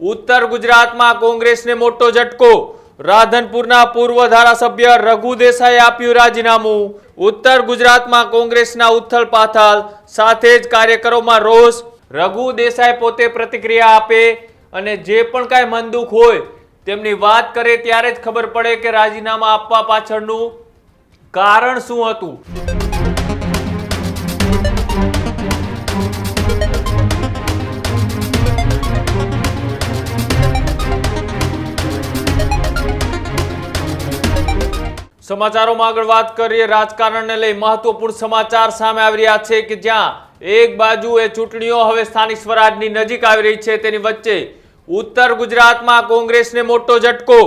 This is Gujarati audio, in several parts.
ઉત્તર ગુજરાતમાં કોંગ્રેસને મોટો ઝટકો. રાધનપુરના પૂર્વ ધારાસભ્ય રઘુ દેસાઈએ આપ્યું રાજીનામું. ઉત્તર ગુજરાતમાં કોંગ્રેસના ઉથલ પાથલ, સાથે જ કાર્યકરોમાં રોષ. રઘુ દેસાઈ પોતે પ્રતિક્રિયા આપે અને જે પણ કાંઈ મનદુખ હોય તેમની વાત કરે ત્યારે જ ખબર પડે કે રાજીનામા આપવા પાછળનું કારણ શું હતું. સમાચારોમાં આગળ વાત કરીએ. રાજકારણને લઈ મહત્વપૂર્ણ સમાચાર સામે આવી રહ્યા છે કે જ્યાં એક બાજુ એ ચૂંટણીઓ હવે સ્થાનિક સ્વરાજની નજીક આવી રહી છે. તેની વચ્ચે ઉત્તર ગુજરાતમાં કોંગ્રેસને મોટો ઝટકો.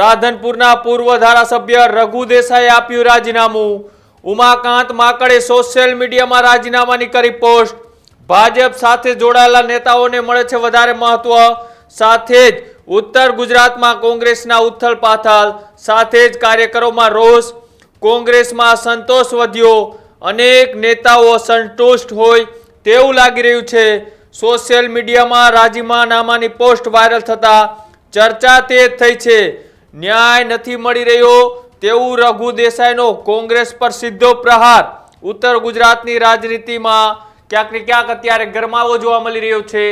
રાધનપુરના પૂર્વ ધારાસભ્ય રઘુ દેસાઈએ આપ્યું રાજીનામું. ઉમાકાંત માકડે સોશિયલ મીડિયામાં રાજીનામાની કરી પોસ્ટ. ભાજપ સાથે જોડાયેલા નેતાઓને મળે છે વધારે મહત્વ. સાથે જ ઉત્તર ગુજરાતમાં કોંગ્રેસના ઉથલ પાથલ, સાથે જ કાર્યકરોમાં રોષ. કોંગ્રેસમાં સંતોષ વધ્યો. અનેક નેતાઓ સંતુષ્ટ હોય તેવું લાગી રહ્યું છે. સોશિયલ મીડિયામાં રાજીનામાની પોસ્ટ વાયરલ થતા ચર્ચા તે થઈ છે. ન્યાય નથી મળી રહ્યો તેવું રઘુ દેસાઈનો કોંગ્રેસ પર સીધો પ્રહાર. ઉત્તર ગુજરાતની રાજનીતિમાં ક્યાંક ને ક્યાંક અત્યારે ગરમાવો જોવા મળી રહ્યો છે.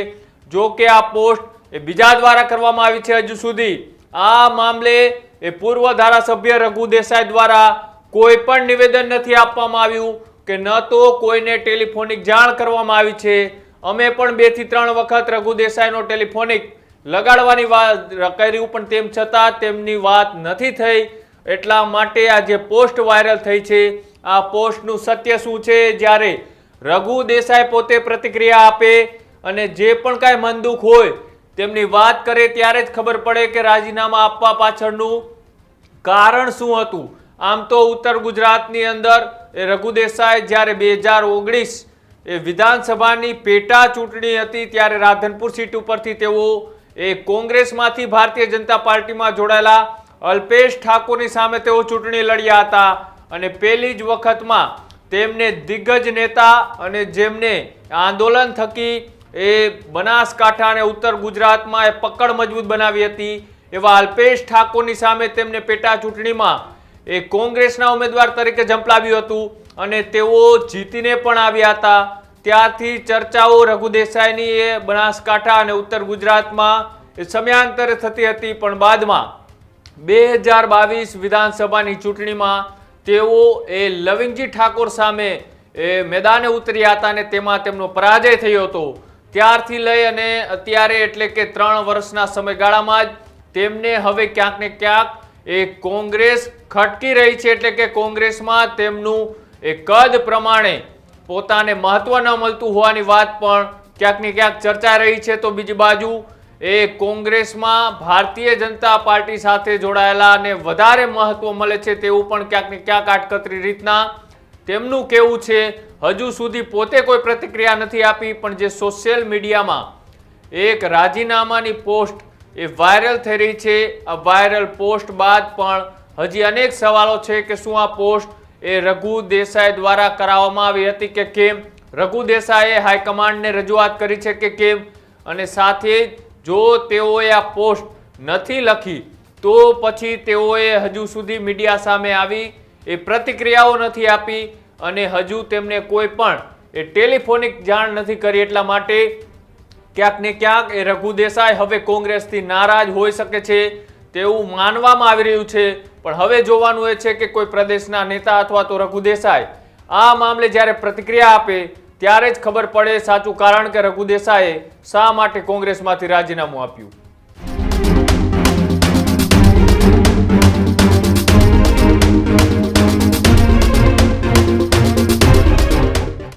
જો કે આ પોસ્ટ એ બીજા દ્વારા કરવામાં આવી છે હજુ સુધી. આ મામલે એ પૂર્વ ધારાસભ્ય રઘુ દેસાઈ દ્વારા કોઈ પણ નિવેદન નથી આપવામાં આવ્યું કે ન તો કોઈને ટેલિફોનિક જાણ કરવામાં આવી છે. અમે પણ બેથી ત્રણ વખત રઘુ દેસાઈનો ટેલિફોનિક લગાડવાની વાત કર્યું, પણ તેમ છતાં તેમની વાત નથી થઈ. એટલા માટે આ જે પોસ્ટ વાયરલ થઈ છે, આ પોસ્ટનું સત્ય શું છે? જ્યારે રઘુ દેસાઈ પોતે પ્રતિક્રિયા આપે અને જે પણ કાંઈ મનદુખ હોય તેમની વાત કરે ત્યારે જ ખબર પડે કે રાજીનામા આપવા પાછળનું કારણ શું હતું. આમ તો ઉત્તર ગુજરાતની અંદર એ રઘુ દેસાઈ જ્યારે બે હજાર ઓગણીસ એ વિધાનસભાની પેટા ચૂંટણી હતી ત્યારે રાધનપુર સીટ ઉપરથી તેઓ એ કોંગ્રેસમાંથી ભારતીય જનતા પાર્ટીમાં જોડાયેલા અલ્પેશ ઠાકોરની સામે તેઓ ચૂંટણી લડ્યા હતા. અને પહેલી જ વખતમાં તેમને દિગ્ગજ નેતા અને જેમને આંદોલન થકી એ બનાસકાંઠા અને ઉત્તર ગુજરાતમાં એ પકડ મજબૂત બનાવી હતી. એવા અલ્પેશ ઠાકોરની સામે તેમને પેટા ચૂંટણીમાં એ કોંગ્રેસના ઉમેદવાર તરીકે ઝંપલાવ્યું હતું અને તેઓ જીતીને પણ આવ્યા હતા. ત્યારથી ચર્ચાઓ રઘુ દેસાઈની એ બનાસકાંઠા અને ઉત્તર ગુજરાતમાં એ સમયાંતરે થતી હતી. પણ બાદમાં બે હજાર બાવીસ વિધાનસભાની ચૂંટણીમાં તેઓ એ લવિંગજી ઠાકોર સામે એ મેદાને ઉતર્યા હતા અને તેમાં તેમનો પરાજય થયો હતો. ત્યારથી લઈ અને અત્યારે એટલે કે ત્રણ વર્ષના સમયગાળામાં જ તેમને હવે ક્યાંક ને ક્યાંક એ કોંગ્રેસ ખટકી રહી છે એટલે કે કોંગ્રેસમાં તેમનું એ કદ પ્રમાણે પોતાને મહત્વ ન મળતું હોવાની વાત પણ ક્યાંક ને ક્યાંક ચર્ચા રહી છે. તો બીજી બાજુ એ કોંગ્રેસમાં ભારતીય જનતા પાર્ટી સાથે જોડાયેલા અને વધારે મહત્વ મળે છે તેવું પણ ક્યાંક ને ક્યાંક આટકતરી રીતના તેમનું કેવું છે, હજુ સુધી પોતે કોઈ પ્રતિક્રિયા નથી આપી, પણ જે સોશિયલ મીડિયામાં એક રાજીનામાની પોસ્ટ એ વાયરલ થઈ રહી છે, આ વાયરલ પોસ્ટ બાદ પણ હજી અનેક સવાલો છે કે શું આ પોસ્ટ એ રઘુ દેસાઈ દ્વારા કરાવવામાં આવી હતી કે કેમ? રઘુ દેસાઈએ હાઈકમાન્ડને રજૂઆત કરી છે કે કેમ? અને સાથે જો તેઓએ આ પોસ્ટ નથી લખી, તો પછી તેઓએ હજુ સુધી મીડિયા સામે આવી એ પ્રતિક્રિયાઓ નથી આપી અને હજુ તેમને કોઈ પણ એ ટેલિફોનિક જાણ નથી કરી એટલા માટે ક્યાંક ને ક્યાંક એ રઘુ દેસાઈ હવે કોંગ્રેસથી નારાજ હોઈ શકે છે તેવું માનવામાં આવી રહ્યું છે. પણ હવે જોવાનું એ છે કે કોઈ પ્રદેશના નેતા અથવા તો રઘુ દેસાઈ આ મામલે જ્યારે પ્રતિક્રિયા આપે ત્યારે જ ખબર પડે સાચું કારણ કે રઘુ દેસાઈએ શા માટે કોંગ્રેસમાંથી રાજીનામું આપ્યું?